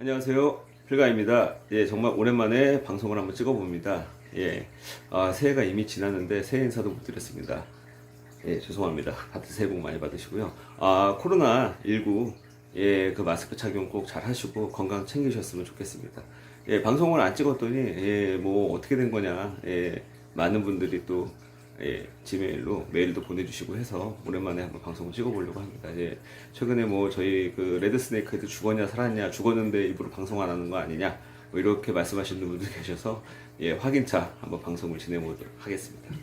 안녕하세요. 필가입니다. 예, 정말 오랜만에 방송을 한번 찍어봅니다. 예, 아, 새해가 이미 지났는데 새해 인사도 못 드렸습니다. 예, 죄송합니다. 다들 새해 복 많이 받으시고요. 아, 코로나19, 예, 그 마스크 착용 꼭 잘 하시고 건강 챙기셨으면 좋겠습니다. 예, 방송을 안 찍었더니, 예, 뭐, 어떻게 된 거냐, 예, 많은 분들이 또, 예, 지메일로 메일도 보내주시고 해서 오랜만에 한번 방송을 찍어보려고 합니다. 예, 최근에 뭐 저희 그 레드스네이크에도 죽었냐 살았냐 죽었는데 일부러 방송 안 하는 거 아니냐 뭐 이렇게 말씀하시는 분들 계셔서 예, 확인차 한번 방송을 진행해보도록 하겠습니다.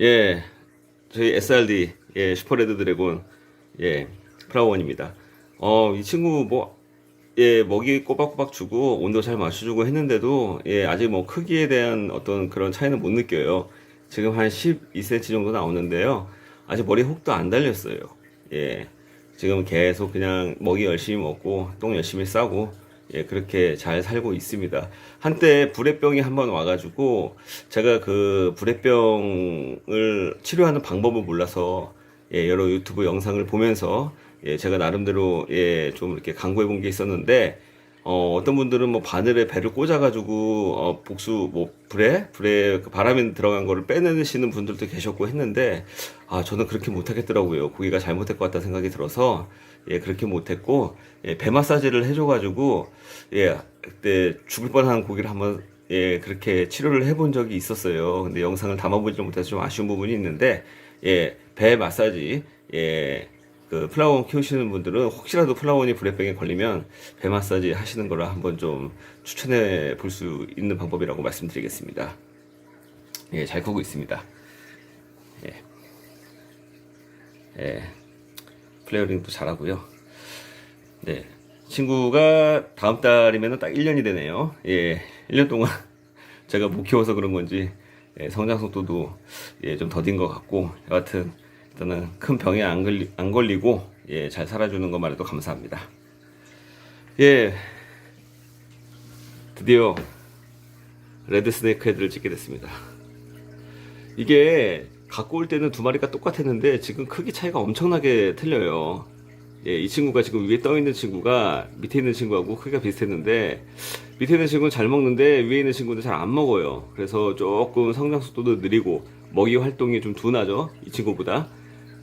예, 저희 SRD 예, 슈퍼레드 드래곤 예, 프라원입니다. 어, 이 친구 뭐 예, 먹이 꼬박꼬박 주고 온도 잘 맞춰주고 했는데도 예, 아직 뭐 크기에 대한 어떤 그런 차이는 못 느껴요. 지금 한 12cm 정도 나오는데요. 아직 머리 혹도 안 달렸어요. 예. 지금 계속 그냥 먹이 열심히 먹고 똥 열심히 싸고 예, 그렇게 잘 살고 있습니다. 한때 불의병이 한번 와가지고 제가 그 불의병을 치료하는 방법을 몰라서 예, 여러 유튜브 영상을 보면서 예, 제가 나름대로 예, 좀 이렇게 강구해 본 게 있었는데 어, 어떤 분들은 뭐 바늘에 배를 꽂아가지고 어, 복수 뭐 불에 불에 그 바람에 들어간 거를 빼내시는 분들도 계셨고 했는데 아 저는 그렇게 못하겠더라고요. 고기가 잘못될 것 같다 생각이 들어서 예 그렇게 못했고 예, 배 마사지를 해줘가지고 예 그때 죽을 뻔한 고기를 한번 예 그렇게 치료를 해본 적이 있었어요. 근데 영상을 담아보지 못해서 좀 아쉬운 부분이 있는데 예 배 마사지 예. 그 플라워 키우시는 분들은 혹시라도 플라워니 불에병에 걸리면 배 마사지 하시는 거를 한번 좀 추천해 볼 수 있는 방법이라고 말씀드리겠습니다. 예, 잘 크고 있습니다. 예. 예. 플레어링도 잘하고요. 네. 친구가 다음 달이면 딱 1년이 되네요. 예. 1년 동안 제가 못 키워서 그런 건지 예, 성장 속도도 예, 좀 더딘 것 같고 여하튼 일단은 큰 병에 안, 걸리, 안 걸리고 예, 잘 살아주는 것만 해도 감사합니다. 예, 드디어 레드 스네이크 헤드를 찍게 됐습니다. 이게 갖고 올 때는 두 마리가 똑같았는데 지금 크기 차이가 엄청나게 틀려요. 예, 이 친구가 지금 위에 떠 있는 친구가 밑에 있는 친구하고 크기가 비슷했는데 밑에 있는 친구는 잘 먹는데 위에 있는 친구는 잘 안 먹어요. 그래서 조금 성장 속도도 느리고 먹이 활동이 좀 둔하죠. 이 친구보다.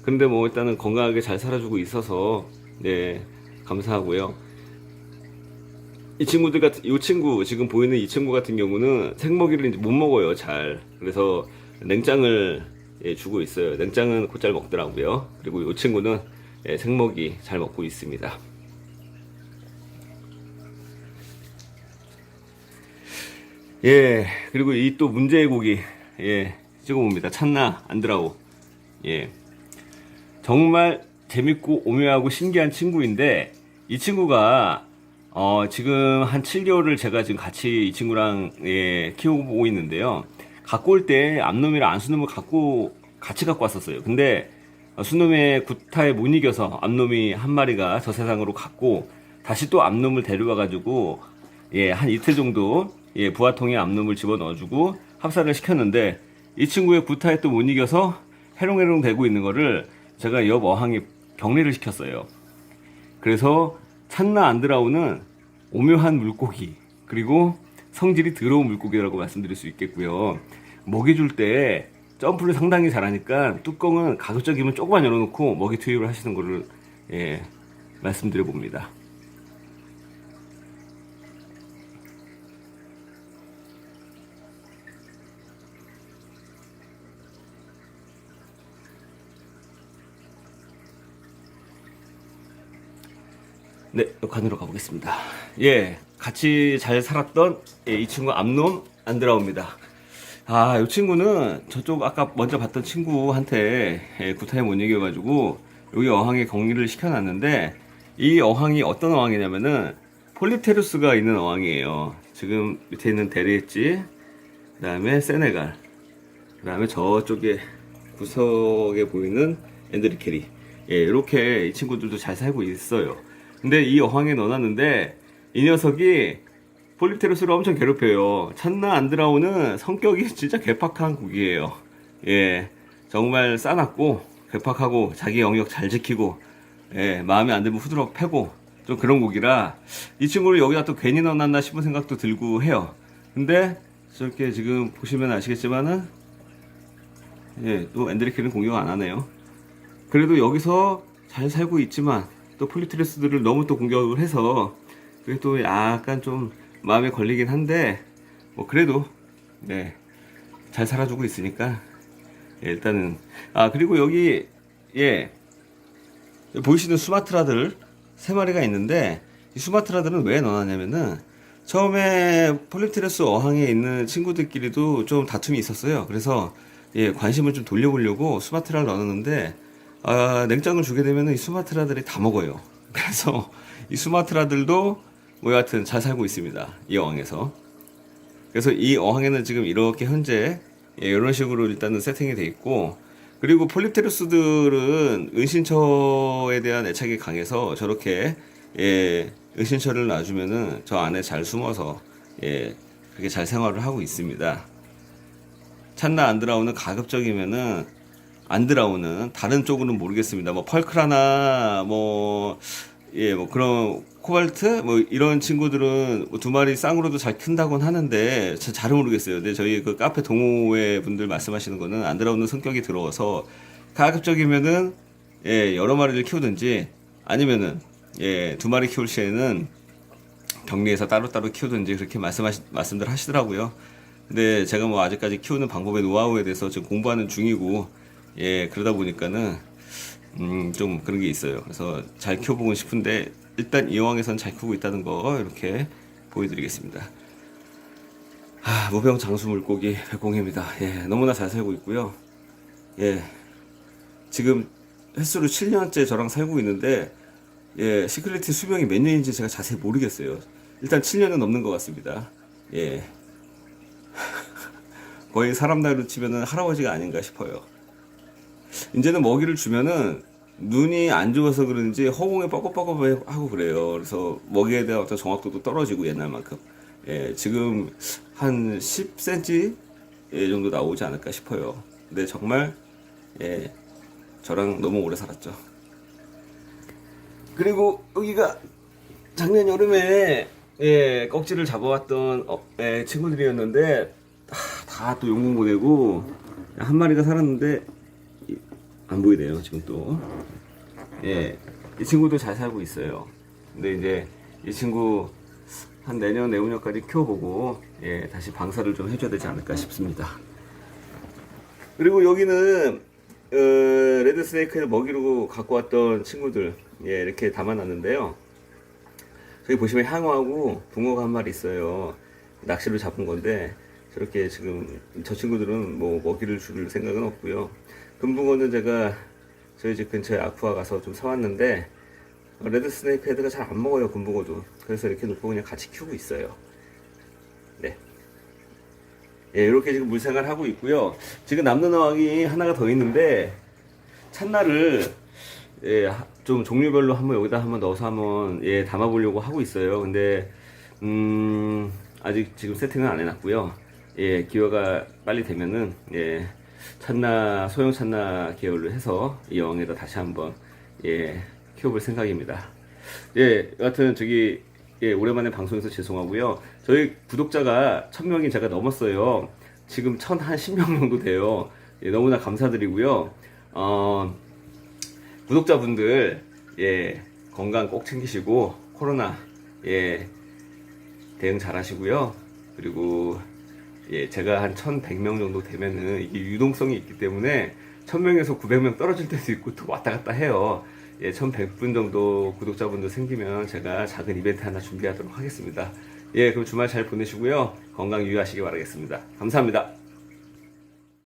근데 뭐 일단은 건강하게 잘 살아주고 있어서 네 감사하고요. 이 친구들 같은 이 친구 지금 보이는 이 친구 같은 경우는 생먹이를 이제 못 먹어요 잘. 그래서 냉장을 예, 주고 있어요. 냉장은 곧잘 먹더라고요. 그리고 이 친구는 예, 생먹이 잘 먹고 있습니다. 예, 그리고 이 또 문제의 고기, 예, 찍어봅니다. 찬나, 안드라오. 예. 정말 재밌고 오묘하고 신기한 친구인데, 이 친구가, 어, 지금 한 7개월을 제가 지금 같이 이 친구랑, 예, 키우고 있는데요. 갖고 올 때 암놈이랑 안수놈을 갖고, 같이 갖고 왔었어요. 근데, 어, 수놈의 구타에 못 이겨서 암놈이 한 마리가 저 세상으로 갔고, 다시 또 암놈을 데려와가지고, 예, 한 이틀 정도 예, 부화통에 암놈을 집어 넣어주고 합사를 시켰는데 이 친구의 구타에 또 못 이겨서 해롱해롱 되고 있는 거를 제가 옆 어항에 격리를 시켰어요. 그래서 찬나 안드라우는 오묘한 물고기 그리고 성질이 더러운 물고기라고 말씀드릴 수 있겠고요. 먹이 줄 때 점프를 상당히 잘하니까 뚜껑은 가급적이면 조금만 열어놓고 먹이 투입을 하시는 거를 예, 말씀드려 봅니다. 네, 녹화으로 가보겠습니다. 예, 같이 잘 살았던 예, 이 친구 암놈 안드라옵니다. 아, 이 친구는 저쪽 아까 먼저 봤던 친구한테 예, 구타에 못 이겨가지고 여기 어항에 격리를 시켜놨는데 이 어항이 어떤 어항이냐면은 폴리테루스가 있는 어항이에요. 지금 밑에 있는 데리엣지, 그 다음에 세네갈, 그 다음에 저쪽에 구석에 보이는 앤드리케리. 예, 이렇게 이 친구들도 잘 살고 있어요. 근데 이 어항에 넣어놨는데 이 녀석이 폴리테루스를 엄청 괴롭혀요. 찬나 안드라오는 성격이 진짜 괴팍한 국이에요. 예, 정말 싸납고 괴팍하고 자기 영역 잘 지키고 예, 마음에 안 들면 후드럭 패고 좀 그런 곡이라 이 친구를 여기다 또 괜히 넣어놨나 싶은 생각도 들고 해요. 근데 저렇게 지금 보시면 아시겠지만은 예, 또 엔드리케는 공격 안 하네요. 그래도 여기서 잘 살고 있지만 또 폴리트레스들을 너무 또 공격을 해서 그게 또 약간 좀 마음에 걸리긴 한데 뭐 그래도 네, 잘 살아주고 있으니까 예, 일단은 아 그리고 여기 예 보이시는 수마트라들 세 마리가 있는데 이 수마트라들은 왜 넣어놨냐면은 처음에 폴리트레스 어항에 있는 친구들끼리도 좀 다툼이 있었어요. 그래서 예 관심을 좀 돌려보려고 수마트라를 넣었는데 아, 냉장을 주게 되면은 이 수마트라들이 다 먹어요. 그래서 이 수마트라들도 뭐 여하튼 잘 살고 있습니다. 이 어항에서. 그래서 이 어항에는 지금 이렇게 현재 예, 이런 식으로 일단은 세팅이 돼 있고 그리고 폴리테루스들은 은신처에 대한 애착이 강해서 저렇게 예, 은신처를 놔주면은 저 안에 잘 숨어서 예, 그렇게 잘 생활을 하고 있습니다. 찬나 안드라우는 가급적이면은 안드라우는 다른 쪽으로는 모르겠습니다. 뭐 펄크라나 뭐 예, 뭐 그런 코발트 뭐 이런 친구들은 뭐 두 마리 쌍으로도 잘 큰다곤 하는데 저 잘은 모르겠어요. 근데 저희 그 카페 동호회 분들 말씀하시는 거는 안드라우는 성격이 들어와서 가급적이면은 예, 여러 마리를 키우든지 아니면은 예, 두 마리 키울 시에는 격리해서 따로따로 키우든지 그렇게 말씀하시, 말씀들 하시더라고요. 근데 제가 뭐 아직까지 키우는 방법의 노하우에 대해서 지금 공부하는 중이고, 예, 그러다 보니까는, 음, 좀 그런 게 있어요. 그래서 잘 키워보고 싶은데, 일단 이왕에선 잘 키우고 있다는 거 이렇게 보여드리겠습니다. 아, 무병 장수 물고기 백공입니다. 예, 너무나 잘 살고 있고요. 예, 지금 횟수로 7년째 저랑 살고 있는데, 예, 시크릿 수명이 몇 년인지 제가 자세히 모르겠어요. 일단 7년은 넘는 것 같습니다. 예. 거의 사람 나이로 치면은 할아버지가 아닌가 싶어요. 이제는 먹이를 주면은 눈이 안 좋아서 그런지 허공에 뻐긋뻐긋 하고 그래요. 그래서 먹이에 대한 어떤 정확도도 떨어지고 옛날만큼. 예, 지금 한 10cm 예, 정도 나오지 않을까 싶어요. 근데 정말 예, 저랑 너무 오래 살았죠. 그리고 여기가 작년 여름에 예, 꺽지를 잡아왔던 어, 예, 친구들이었는데 다 또 용궁 보내고 한 마리가 살았는데 이- 안 보이네요 지금 또. 예, 이 친구도 잘 살고 있어요. 근데 이제 이 친구 한 내년 내후년까지 키워보고 예, 다시 방사를 좀 해줘야 되지 않을까 싶습니다. 그리고 여기는 어, 레드 스네이크를 먹이로 갖고 왔던 친구들 예, 이렇게 담아놨는데요. 저기 보시면 향어하고 붕어가 한 마리 있어요. 낚시로 잡은 건데 저렇게 지금 저 친구들은 뭐 먹이를 줄 생각은 없고요. 금붕어는 제가 저희 집 근처에 아쿠아 가서 좀 사왔는데 어, 레드 스네이크 헤드가 잘 안 먹어요 금붕어도. 그래서 이렇게 놓고 그냥 같이 키우고 있어요. 네. 예, 이렇게 지금 물생활 하고 있고요. 지금 남는 어항이 하나가 더 있는데 찬나를 예, 하- 좀 종류별로 한번 여기다 한번 넣어서 한번 예, 담아 보려고 하고 있어요. 근데 음, 아직 지금 세팅은 안 해놨고요. 예, 기회가 빨리 되면은 예, 찬나 소형 찬나 계열로 해서 이 어항에다 다시 한번 예, 키워볼 생각입니다. 예, 여하튼 저기 예, 오랜만에 방송에서 죄송하고요. 저희 구독자가 1000명이 제가 넘었어요. 지금 1010명 정도 돼요. 예, 너무나 감사드리고요. 어, 구독자분들 예, 건강 꼭 챙기시고 코로나 예, 대응 잘 하시고요. 그리고 예, 제가 한 1100명 정도 되면은 이게 유동성이 있기 때문에 1000명에서 900명 떨어질 때도 있고 또 왔다 갔다 해요. 예, 1100분 정도 구독자분들 생기면 제가 작은 이벤트 하나 준비하도록 하겠습니다. 예, 그럼 주말 잘 보내시고요. 건강 유의하시기 바라겠습니다. 감사합니다.